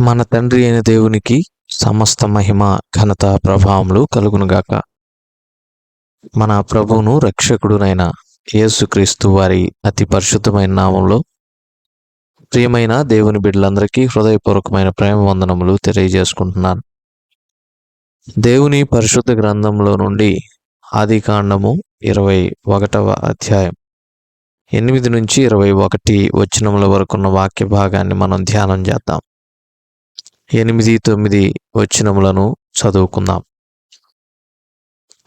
మన తండ్రి అయిన దేవునికి సమస్త మహిమ ఘనత ప్రభావములు కలుగునుగాక. మన ప్రభువును రక్షకుడునైన యేసుక్రీస్తు వారి అతి పరిశుద్ధమైన నామంలో ప్రియమైన దేవుని బిడ్డలందరికీ హృదయపూర్వకమైన ప్రేమ వందనములు తెలియజేసుకుంటున్నాను. దేవుని పరిశుద్ధ గ్రంథంలో నుండి ఆది కాండము ఇరవై ఒకటవ అధ్యాయం ఎనిమిది నుంచి ఇరవై ఒకటి వచనముల వరకున్న వాక్య భాగాన్ని మనం ధ్యానం చేద్దాం. ఎనిమిది తొమ్మిది వచనములను చదువుకుందాం.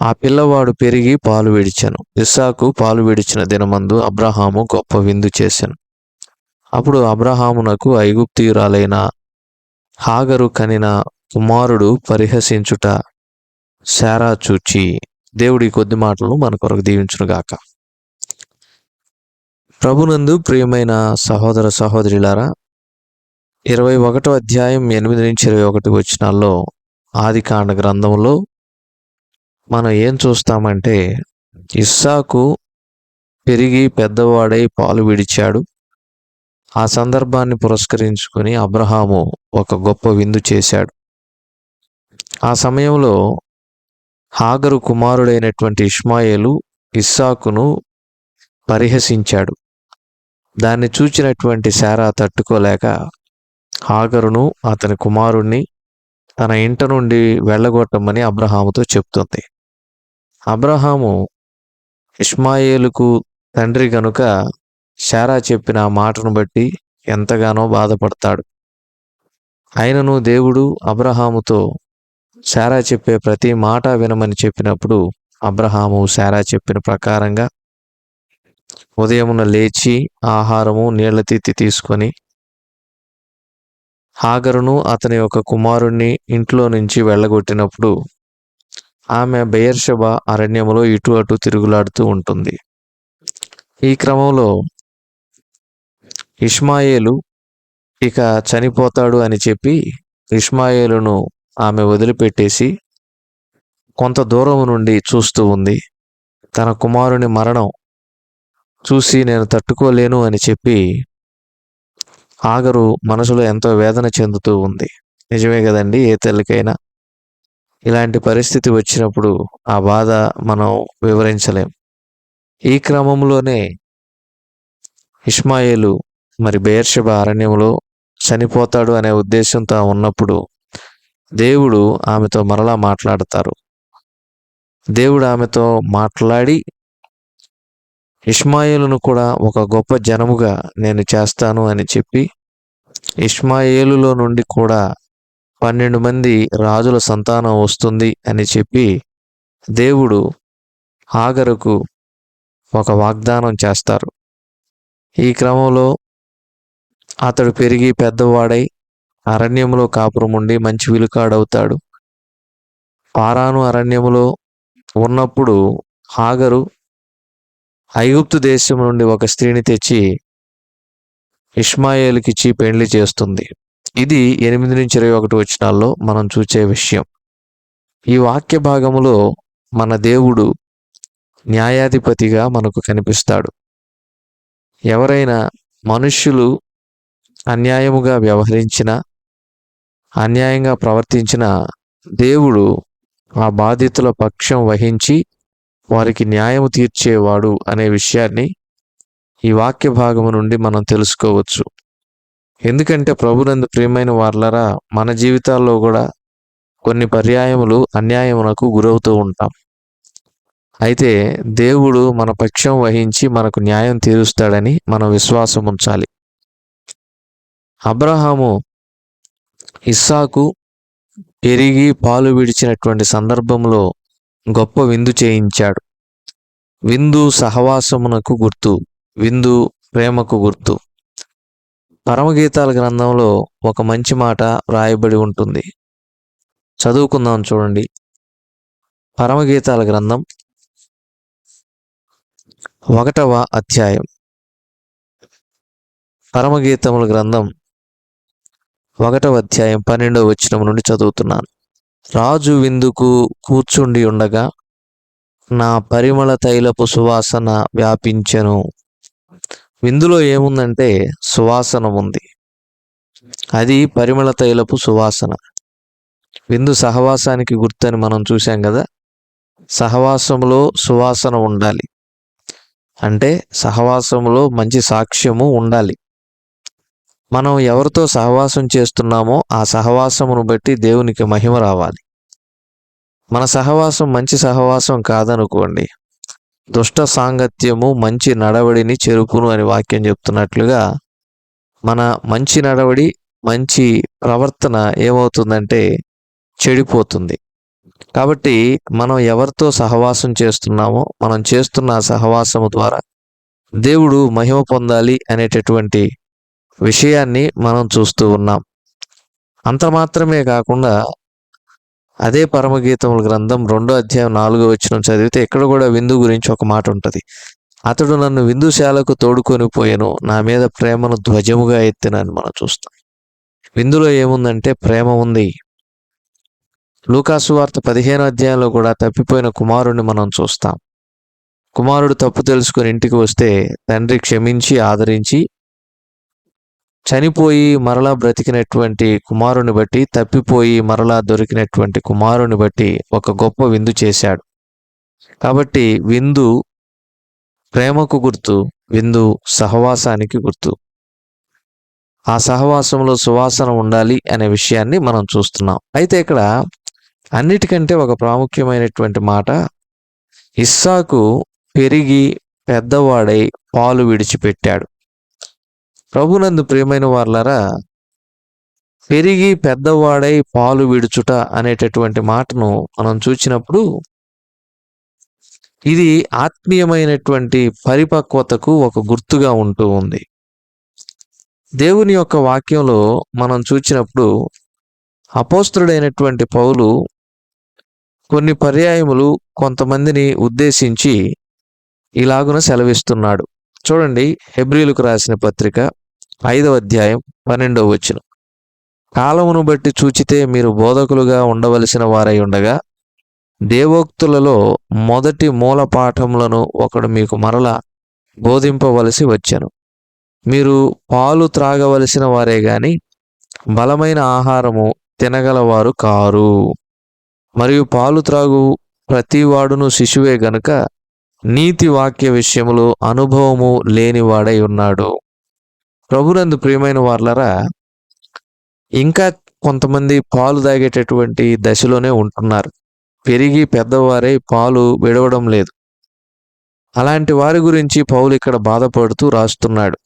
ఆ పిల్లవాడు పెరిగి పాలు విడిచాను. ఇస్సాకు పాలు విడిచిన దినమందు అబ్రహాము గొప్ప విందు చేశాను అప్పుడు అబ్రహామునకు ఐగుప్తియురాలైన హాగరు కనిన కుమారుడు పరిహసించుట శారా చూచి దేవుడి కొద్ది మాటలు మన కొరకు దీవించునుగాక. ప్రభునందు ప్రియమైన సహోదర సహోదరులారా ఇరవై ఒకటో అధ్యాయం ఎనిమిది నుంచి ఇరవై ఒకటి వచ్చినాల్లో ఆది కాండ గ్రంథంలో మనం ఏం చూస్తామంటే ఇస్సాకు పెరిగి పెద్దవాడై పాలు విడిచాడు. ఆ సందర్భాన్ని పురస్కరించుకొని అబ్రహాము ఒక గొప్ప విందు చేశాడు. ఆ సమయంలో హాగరు కుమారుడైనటువంటి ఇష్మాయేలు ఇస్సాకును పరిహసించాడు. దాన్ని చూచినటువంటి శారా తట్టుకోలేక హాగరును అతని కుమారుణ్ణి తన ఇంట నుండి వెళ్ళగొట్టమని అబ్రహాముతో చెప్తుంది. అబ్రహాము ఇష్మాయేలుకు తండ్రి గనుక శారా చెప్పిన మాటను బట్టి ఎంతగానో బాధపడతాడు. అయినను దేవుడు అబ్రహాముతో శారా చెప్పే ప్రతి మాట వినమని చెప్పినప్పుడు అబ్రహాము శారా చెప్పిన ప్రకారంగా ఉదయమున లేచి ఆహారము నీళ్ళ తిత్తి తీసుకొని హాగరును అతని యొక్క కుమారుణ్ణి ఇంట్లో నుంచి వెళ్ళగొట్టినప్పుడు ఆమె బెయర్షబ అరణ్యములో ఇటు అటు తిరుగులాడుతూ ఉంటుంది. ఈ క్రమంలో ఇష్మాయేలు ఇక చనిపోతాడు అని చెప్పి ఇష్మాయేలును ఆమె వదిలిపెట్టేసి కొంత దూరం నుండి చూస్తూ ఉంది. తన కుమారుని మరణం చూసి నేను తట్టుకోలేను అని చెప్పి ఆగరు మనసులో ఎంతో వేదన చెందుతూ ఉంది. నిజమే కదండి ఏ తల్లికైనా. ఇలాంటి పరిస్థితి వచ్చినప్పుడు ఆ బాధ మనం వివరించలేం. ఈ క్రమంలోనే ఇష్మాయేలు మరి బేర్షబ అరణ్యంలో చనిపోతాడు అనే ఉద్దేశంతో ఉన్నప్పుడు దేవుడు ఆమెతో మరలా మాట్లాడతారు. దేవుడు ఆమెతో మాట్లాడి ఇష్మాయేలును కూడా ఒక గొప్ప జనముగా నేను చేస్తాను అని చెప్పి ఇష్మాయేలులో నుండి కూడా పన్నెండు మంది రాజుల సంతానం వస్తుంది అని చెప్పి దేవుడు హాగరుకు ఒక వాగ్దానం చేస్తారు. ఈ క్రమంలో అతడు పెరిగి పెద్దవాడై అరణ్యంలో కాపురం ఉండి మంచి విలుకాడవుతాడు. పారాను అరణ్యములో ఉన్నప్పుడు హాగరు ఐగుప్తు దేశం నుండి ఒక స్త్రీని తెచ్చి ఇష్మాయేల్కిచ్చి పెండ్లి చేస్తుంది. ఇది ఎనిమిది నుంచి ఇరవై ఒకటి వచ్చినాల్లో మనం చూసే విషయం. ఈ వాక్య భాగములో మన దేవుడు న్యాయాధిపతిగా మనకు కనిపిస్తాడు. ఎవరైనా మనుష్యులు అన్యాయముగా వ్యవహరించిన అన్యాయంగా ప్రవర్తించిన దేవుడు ఆ బాధితుల పక్షం వహించి వారికి న్యాయం తీర్చేవాడు అనే విషయాన్ని ఈ వాక్య భాగము నుండి మనం తెలుసుకోవచ్చు. ఎందుకంటే ప్రభునందు ప్రియమైన వార్లరా మన జీవితాల్లో కూడా కొన్ని పర్యాయములు అన్యాయమునకు గురవుతూ ఉంటాం. అయితే దేవుడు మన పక్షం వహించి మనకు న్యాయం తీరుస్తాడని మనం విశ్వాసం ఉంచాలి. అబ్రహాము ఇస్సాకు పెరిగి పాలు విడిచినటువంటి సందర్భంలో గొప్ప విందు చేయించాడు. విందు సహవాసమునకు గుర్తు విందు ప్రేమకు గుర్తు. పరమగీతాల గ్రంథంలో ఒక మంచి మాట వ్రాయబడి ఉంటుంది. చదువుకుందాం చూడండి. పరమగీతాల గ్రంథం ఒకటవ అధ్యాయం. పరమగీతముల గ్రంథం ఒకటవ అధ్యాయం పన్నెండవ వచనం నుండి చదువుతున్నాను. రాజు విందుకు కూర్చుండి ఉండగా నా పరిమళ తైలపు సువాసన వ్యాపించెను. విందులో ఏముందంటే సువాసన ఉంది. అది పరిమళ తైలపు సువాసన. విందు సహవాసానికి గుర్తని మనం చూసాం కదా? సహవాసంలో సువాసన ఉండాలి. అంటే సహవాసంలో మంచి సాక్ష్యము ఉండాలి. మనం ఎవరితో సహవాసం చేస్తున్నామో ఆ సహవాసమును బట్టి దేవునికి మహిమ రావాలి. మన సహవాసం మంచి సహవాసం కాదనుకోండి. దుష్ట సాంగత్యము మంచి నడవడిని చెరుపును అని వాక్యం చెప్తున్నట్లుగా మన మంచి నడవడి మంచి ప్రవర్తన ఏమవుతుందంటే చెడిపోతుంది. కాబట్టి మనం ఎవరితో సహవాసం చేస్తున్నామో మనం చేస్తున్న సహవాసము ద్వారా దేవుడు మహిమ పొందాలి అనేటటువంటి విషయాన్ని మనం చూస్తూ ఉన్నాం. అంత మాత్రమే కాకుండా అదే పరమగీతముల గ్రంథం రెండో అధ్యాయం నాలుగో వచ్చిన చదివితే ఇక్కడ కూడా విందు గురించి ఒక మాట ఉంటుంది. అతడు నన్ను విందుశాలకు తోడుకొని పోయాను నా మీద ప్రేమను ధ్వజముగా ఎత్తినని మనం చూస్తాం. విందులో ఏముందంటే ప్రేమ ఉంది. లూకాసు వార్త పదిహేను అధ్యాయంలో కూడా తప్పిపోయిన కుమారుడిని మనం చూస్తాం. కుమారుడు తప్పు తెలుసుకుని ఇంటికి వస్తే తండ్రి క్షమించి ఆదరించి చనిపోయి మరలా బ్రతికినటువంటి కుమారుని బట్టి తప్పిపోయి మరలా దొరికినటువంటి కుమారుని బట్టి ఒక గొప్ప విందు చేశాడు. కాబట్టి విందు ప్రేమకు గుర్తు విందు సహవాసానికి గుర్తు. ఆ సహవాసంలో సువాసన ఉండాలి అనే విషయాన్ని మనం చూస్తున్నాం. అయితే ఇక్కడ అన్నిటికంటే ఒక ప్రాముఖ్యమైనటువంటి మాట ఇస్సాకు పెరిగి పెద్దవాడై పాలు విడిచిపెట్టాడు. ప్రభునందు ప్రియమైన వాళ్ళరా పెరిగి పెద్దవాడై పాలు విడుచుట అనేటటువంటి మాటను మనం చూచినప్పుడు ఇది ఆత్మీయమైనటువంటి పరిపక్వతకు ఒక గుర్తుగా ఉంటూ ఉంది. దేవుని యొక్క వాక్యంలో మనం చూచినప్పుడు అపోస్తుడైనటువంటి పౌలు కొన్ని పర్యాయములు కొంతమందిని ఉద్దేశించి ఇలాగున సెలవిస్తున్నాడు. చూడండి హెబ్రిలకు రాసిన పత్రిక ఐదవ అధ్యాయం పన్నెండవ వచ్చిన కాలమును బట్టి చూచితే మీరు బోధకులుగా ఉండవలసిన వారై ఉండగా దేవోక్తులలో మొదటి మూల పాఠములను ఒకడు మీకు మరల బోధింపవలసి వచ్చాను. మీరు పాలు త్రాగవలసిన వారే గాని బలమైన ఆహారము తినగలవారు కారు. మరియు పాలు త్రాగు ప్రతివాడును శిశువే గనుక నీతి వాక్య విషయములో అనుభవము లేనివాడై ఉన్నాడు. ప్రభునందు ప్రియమైన వాళ్ళరా ఇంకా కొంతమంది పాలు తాగేటటువంటి దశలోనే ఉంటున్నారు. పెరిగి పెద్దవారై పాలు విడవడం లేదు. అలాంటి వారి గురించి పౌలు ఇక్కడ బాధపడుతూ రాస్తున్నాడు.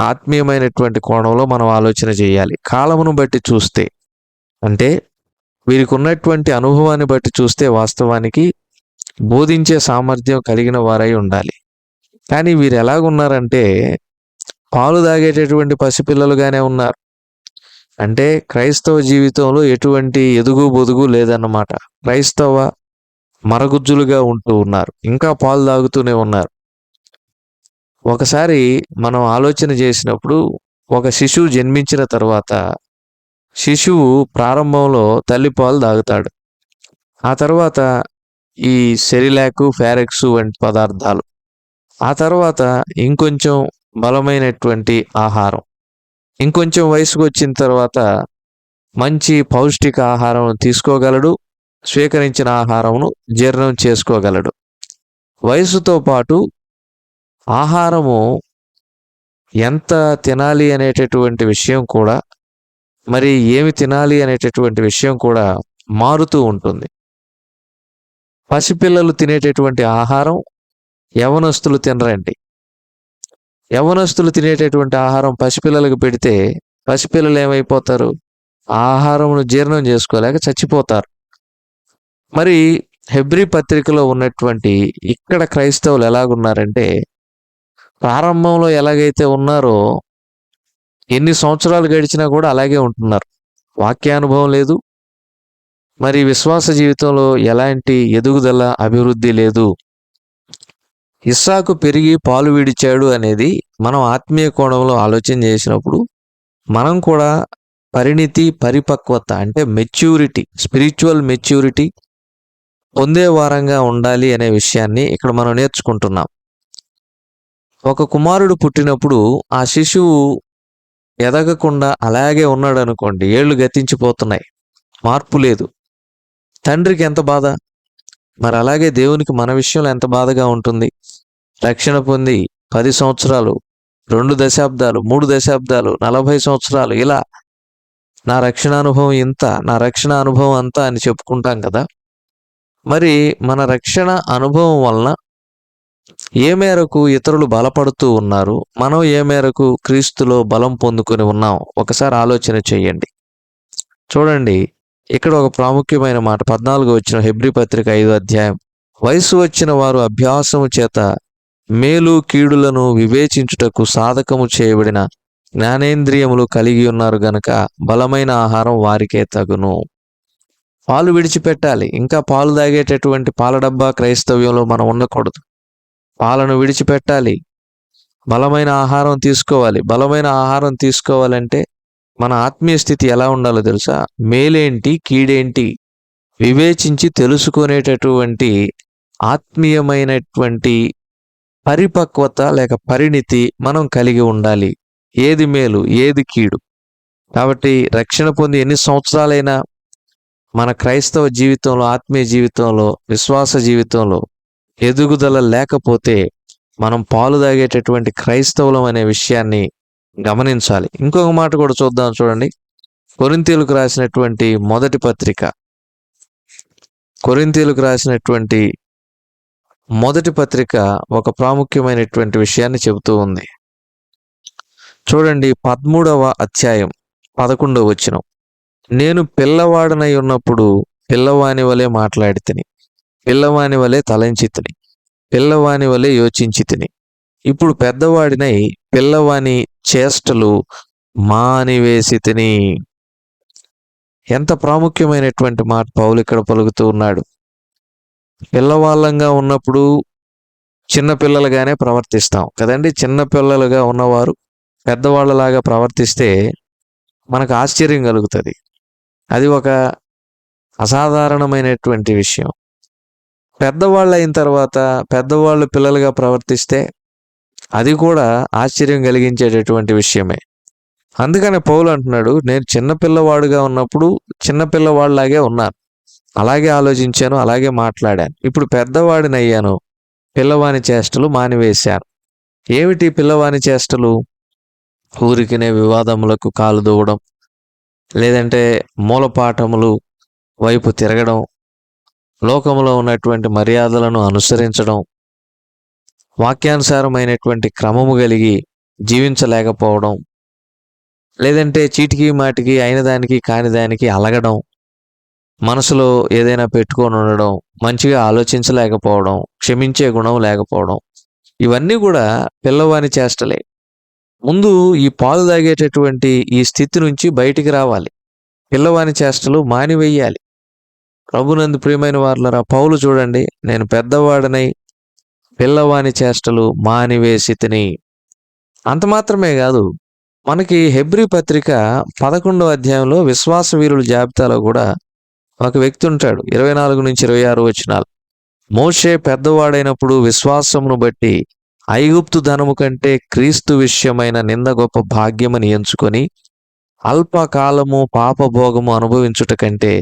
ఆత్మీయమైనటువంటి కోణంలో మనం ఆలోచన చేయాలి. కాలమును బట్టి చూస్తే అంటే వీరికి ఉన్నటువంటి అనుభవాన్ని బట్టి చూస్తే వాస్తవానికి బోధించే సామర్థ్యం కలిగిన వారై ఉండాలి. కానీ వీరు ఎలాగున్నారంటే పాలు తాగేటటువంటి పసిపిల్లలుగానే ఉన్నారు. అంటే క్రైస్తవ జీవితంలో ఎటువంటి ఎదుగు బొదుగు లేదన్నమాట. క్రైస్తవ మరగుజ్జులుగా ఉంటూ ఉన్నారు. ఇంకా పాలు తాగుతూనే ఉన్నారు. ఒకసారి మనం ఆలోచన చేసినప్పుడు ఒక శిశువు జన్మించిన తర్వాత శిశువు ప్రారంభంలో తల్లి పాలు తాగుతాడు. ఆ తర్వాత ఈ సెరిలాకు ఫారెక్స్ వంటి పదార్థాలు. ఆ తర్వాత ఇంకొంచెం బలమైనటువంటి ఆహారం. ఇంకొంచెం వయసుకు వచ్చిన తర్వాత మంచి పౌష్టిక ఆహారం తీసుకోగలడు స్వీకరించిన ఆహారమును జీర్ణం చేసుకోగలడు. వయసుతో పాటు ఆహారము ఎంత తినాలి అనేటటువంటి విషయం కూడా మరి ఏమి తినాలి అనేటటువంటి విషయం కూడా మారుతూ ఉంటుంది. పసిపిల్లలు తినేటటువంటి ఆహారం యవనస్తులు తినరండి. యవనస్తులు తినేటటువంటి ఆహారం పసిపిల్లలకు పెడితే పసిపిల్లలు ఏమైపోతారు? ఆ ఆహారమును జీర్ణం చేసుకోలేక చచ్చిపోతారు. మరి హెబ్రి పత్రికలో ఉన్నటువంటి ఇక్కడ క్రైస్తవులు ఎలాగున్నారంటే ప్రారంభంలో ఎలాగైతే ఉన్నారో ఎన్ని సంవత్సరాలు గడిచినా కూడా అలాగే ఉంటున్నారు. వాక్యానుభవం లేదు మరి విశ్వాస జీవితంలో ఎలాంటి ఎదుగుదల అభివృద్ధి లేదు. ఇస్సాకు పెరిగి పాలు విడిచాడు అనేది మనం ఆత్మీయ కోణంలో ఆలోచన చేసినప్పుడు మనం కూడా పరిణితి పరిపక్వత అంటే మెచ్యూరిటీ స్పిరిచువల్ మెచ్యూరిటీ పొందే వారంగా ఉండాలి అనే విషయాన్ని ఇక్కడ మనం నేర్చుకుంటున్నాం. ఒక కుమారుడు పుట్టినప్పుడు ఆ శిశువు ఎదగకుండా అలాగే ఉన్నాడు అనుకోండి ఏళ్ళు గతించిపోతున్నాయి మార్పు లేదు. తండ్రికి ఎంత బాధ? మరి అలాగే దేవునికి మన విషయంలో ఎంత బాధగా ఉంటుంది? రక్షణ పొంది పది సంవత్సరాలు రెండు దశాబ్దాలు మూడు దశాబ్దాలు నలభై సంవత్సరాలు ఇలా నా రక్షణ అనుభవం ఇంత నా రక్షణ అనుభవం అంతా అని చెప్పుకుంటాం కదా? మరి మన రక్షణ అనుభవం వలన ఏ మేరకు ఇతరులు బలపడుతూ ఉన్నారు? మనం ఏ మేరకు క్రీస్తులో బలం పొందుకొని ఉన్నాం? ఒకసారి ఆలోచన చేయండి. చూడండి ఇక్కడ ఒక ప్రాముఖ్యమైన మాట. పద్నాలుగు వచ్చిన హెబ్రి పత్రిక ఐదు అధ్యాయం. వయసు వచ్చిన వారు అభ్యాసము చేత మేలు కీడులను వివేచించుటకు సాధకము చేయబడిన జ్ఞానేంద్రియములు కలిగి ఉన్నారు గనక బలమైన ఆహారం వారికే తగును. పాలు విడిచిపెట్టాలి. ఇంకా పాలు తాగేటటువంటి పాల డబ్బా క్రైస్తవ్యంలో మనం ఉండకూడదు. పాలను విడిచిపెట్టాలి. బలమైన ఆహారం తీసుకోవాలి. బలమైన ఆహారం తీసుకోవాలంటే మన ఆత్మీయ స్థితి ఎలా ఉండాలో తెలుసా? మేలేంటి కీడేంటి? వివేచించి తెలుసుకునేటటువంటి ఆత్మీయమైనటువంటి పరిపక్వత లేక పరిణితి మనం కలిగి ఉండాలి. ఏది మేలు ఏది కీడు? కాబట్టి రక్షణ పొంది ఎన్ని సంవత్సరాలైనా మన క్రైస్తవ జీవితంలో ఆత్మీయ జీవితంలో విశ్వాస జీవితంలో ఎదుగుదల లేకపోతే మనం పాలు తాగేటటువంటి క్రైస్తవులం అనే విషయాన్ని గమనించాలి. ఇంకొక మాట కూడా చూద్దాం చూడండి. కొరింతీలకు రాసినటువంటి మొదటి పత్రిక. కొరింతీలకు రాసినటువంటి మొదటి పత్రిక ఒక ప్రాముఖ్యమైనటువంటి విషయాన్ని చెబుతూ ఉంది. చూడండి పదమూడవ అధ్యాయం పదకొండవ వచనం. నేను పిల్లవాడనై ఉన్నప్పుడు పిల్లవాని వలె మాట్లాడి తిని పిల్లవాని వలె తలంచి తిని పిల్లవాని వలె యోచించి తిని ఇప్పుడు పెద్దవాడినై పిల్లవాని చేష్టలు మానివేసి తిని ఎంత ప్రాముఖ్యమైనటువంటి మాట పౌలు ఇక్కడ పలుకుతూ ఉన్నాడు. పిల్లవాళ్ళంగా ఉన్నప్పుడు చిన్నపిల్లలుగానే ప్రవర్తిస్తాం కదండి. చిన్న పిల్లలుగా ఉన్నవారు పెద్దవాళ్ళలాగా ప్రవర్తిస్తే మనకు ఆశ్చర్యం కలుగుతుంది. అది ఒక అసాధారణమైనటువంటి విషయం. పెద్దవాళ్ళు అయిన తర్వాత పెద్దవాళ్ళు పిల్లలుగా ప్రవర్తిస్తే అది కూడా ఆశ్చర్యం కలిగించేటటువంటి విషయమే. అందుకని పౌలు అంటున్నాడు నేను చిన్నపిల్లవాడుగా ఉన్నప్పుడు చిన్నపిల్లవాడిలాగే ఉన్నాను. అలాగే ఆలోచించాను అలాగే మాట్లాడాను. ఇప్పుడు పెద్దవాడిని అయ్యాను పిల్లవాని చేష్టలు మానివేశాను. ఏమిటి పిల్లవాని చేష్టలు? ఊరికినే వివాదములకు కాలు దూవడం లేదంటే మూలపాఠములు వైపు తిరగడం లోకంలో ఉన్నటువంటి మర్యాదలను అనుసరించడం వాక్యానుసారమైనటువంటి క్రమము కలిగి జీవించలేకపోవడం లేదంటే చీటికి మాటికి అయిన దానికి కాని దానికి అలగడం మనసులో ఏదైనా పెట్టుకొని ఉండడం మంచిగా ఆలోచించలేకపోవడం క్షమించే గుణం లేకపోవడం ఇవన్నీ కూడా పిల్లవాని చేష్టలే. ముందు ఈ పాలు తాగేటటువంటి ఈ స్థితి నుంచి బయటికి రావాలి. పిల్లవాని చేష్టలు మానివేయాలి. ప్రభునందు ప్రియమైన వార్లరా పౌలు చూడండి నేను పెద్దవాడనై పిల్లవాని చేష్టలు మానివేసి తిని అంత మాత్రమే కాదు మనకి హెబ్రి పత్రిక పదకొండో అధ్యాయంలో విశ్వాస వీరుల జాబితాలో కూడా ఒక వ్యక్తి ఉంటాడు. ఇరవై నాలుగు నుంచి ఇరవై ఆరు వచ్చినాలు మోషే పెద్దవాడైనప్పుడు విశ్వాసమును బట్టి ఐగుప్తు ధనము కంటే క్రీస్తు విషయమైన నింద గొప్ప భాగ్యమని ఎంచుకొని అల్పకాలము పాపభోగము అనుభవించుట కంటే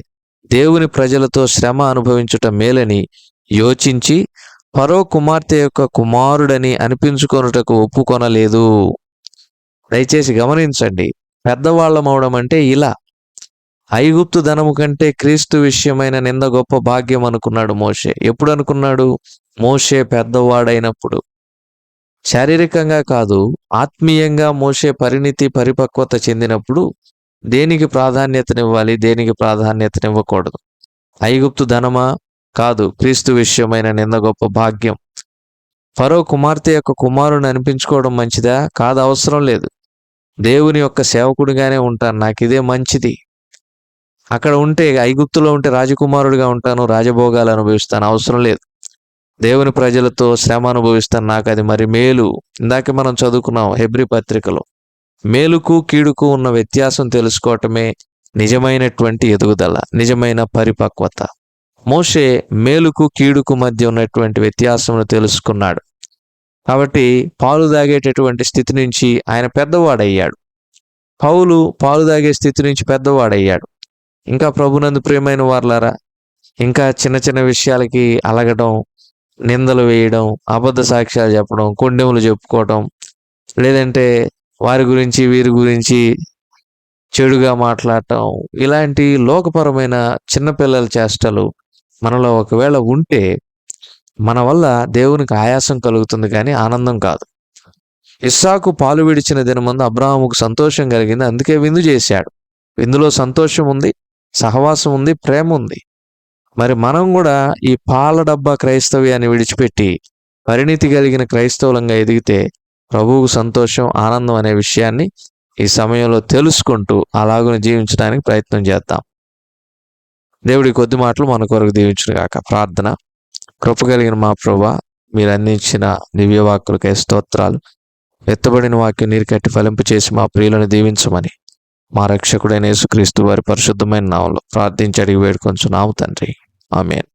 దేవుని ప్రజలతో శ్రమ అనుభవించుట మేలని యోచించి పరో కుమార్తె యొక్క కుమారుడని అనిపించుకొనుటకు ఒప్పుకొనలేదు. దయచేసి గమనించండి పెద్దవాళ్ళమవడం అంటే ఇలా. ఐగుప్తు ధనము కంటే క్రీస్తు విషయమైన నింద గొప్ప భాగ్యం అనుకున్నాడు మోషే. ఎప్పుడు అనుకున్నాడు మోషే పెద్దవాడైనప్పుడు. శారీరకంగా కాదు ఆత్మీయంగా మోసే పరిణితి పరిపక్వత చెందినప్పుడు దేనికి ప్రాధాన్యతనివ్వాలి? దేనికి ప్రాధాన్యతనివ్వకూడదు? ఐగుప్తు ధనమా? కాదు క్రీస్తు విషయమైన నింద గొప్ప భాగ్యం. ఫరో కుమార్తె యొక్క కుమారుని అనిపించుకోవడం మంచిదా? కాదు అవసరం లేదు. దేవుని యొక్క సేవకుడిగానే ఉంటాను నాకు ఇదే మంచిది. అక్కడ ఉంటే ఐగుప్తులో ఉంటే రాజకుమారుడిగా ఉంటాను రాజభోగాలు అనుభవిస్తాను అవసరం లేదు. దేవుని ప్రజలతో శ్రమ అనుభవిస్తాను నాకు అది మరి మేలు. ఇందాక మనం చదువుకున్నాం హెబ్రి పత్రికలో. మేలుకు కీడుకు ఉన్న వ్యత్యాసం తెలుసుకోవటమే నిజమైనటువంటి ఎదుగుదల నిజమైన పరిపక్వత. మోషే మేలుకు కీడుకు మధ్య ఉన్నటువంటి వ్యత్యాసమును తెలుసుకున్నాడు. కాబట్టి పాలు తాగేటటువంటి స్థితి నుంచి ఆయన పెద్దవాడయ్యాడు. పౌలు పాలు తాగే స్థితి నుంచి పెద్దవాడయ్యాడు. ఇంకా ప్రభునందు ప్రియమైన వార్లారా ఇంకా చిన్న చిన్న విషయాలకి అలగడం నిందలు వేయడం అబద్ధ సాక్ష్యాలు చెప్పడం కొండెములు చెప్పుకోవడం లేదంటే వారి గురించి వీరి గురించి చెడుగా మాట్లాడటం ఇలాంటి లోకపరమైన చిన్నపిల్లల చేష్టలు మనలో ఒకవేళ ఉంటే మన వల్ల దేవునికి ఆయాసం కలుగుతుంది కానీ ఆనందం కాదు. ఇస్సాకు పాలు విడిచిన దినమందు అబ్రాహాముకు సంతోషం కలిగింది. అందుకే విందు చేశాడు. విందులో సంతోషం ఉంది సహవాసం ఉంది ప్రేమ ఉంది. మరి మనం కూడా ఈ పాల డబ్బా క్రైస్తవ్యాన్ని విడిచిపెట్టి పరిణితి కలిగిన క్రైస్తవులంగా ఎదిగితే ప్రభువుకు సంతోషం ఆనందం అనే విషయాన్ని ఈ సమయంలో తెలుసుకుంటూ అలాగున జీవించడానికి ప్రయత్నం చేద్దాం. దేవుడి కొద్ది మాటలు మన కొరకు దీవించిన కాక ప్రార్థన. కృప కలిగిన మా ప్రభా మీరు అందించిన దివ్యవాక్కులకై స్తోత్రాలు. ఎత్తబడిన వాక్యం నీరు కట్టి ఫలింపు చేసి మా ప్రియులను దీవించమని మా రక్షకుడైన యేసుక్రీస్తు వారి పరిశుద్ధమైన నామంలో ప్రార్థించి అడిగి వేడుకొంచున్నాము తండ్రి. ఆమెన్.